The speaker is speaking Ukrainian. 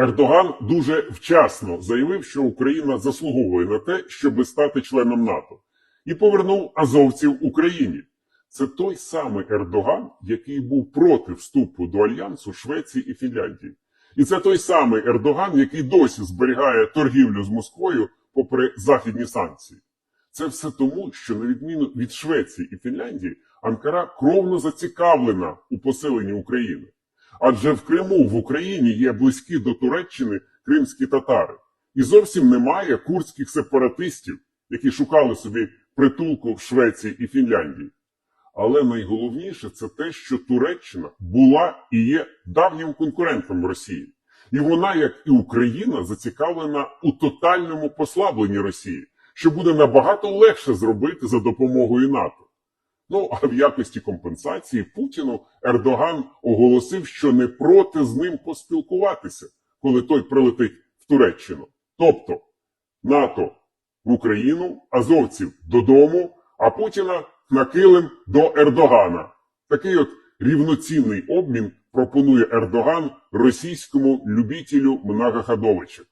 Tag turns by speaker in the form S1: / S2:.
S1: Ердоган дуже вчасно заявив, що Україна заслуговує на те, щоб стати членом НАТО, і повернув азовців Україні. Це той самий Ердоган, який був проти вступу до альянсу Швеції і Фінляндії. І це той самий Ердоган, який досі зберігає торгівлю з Москвою попри західні санкції. Це все тому, що на відміну від Швеції і Фінляндії, Анкара кровно зацікавлена у посиленні України. Адже в Криму в Україні є близькі до Туреччини кримські татари, і зовсім немає курдських сепаратистів, які шукали собі притулку в Швеції і Фінляндії. Але найголовніше це те, що Туреччина була і є давнім конкурентом Росії. І вона, як і Україна, зацікавлена у тотальному послабленні Росії, що буде набагато легше зробити за допомогою НАТО. Ну а в якості компенсації Путіну Ердоган оголосив, що не проти з ним поспілкуватися, коли той прилетить в Туреччину. Тобто НАТО в Україну, азовців додому, а Путіна на килим до Ердогана. Такий от рівноцінний обмін пропонує Ердоган російському любітелю многоходовичок.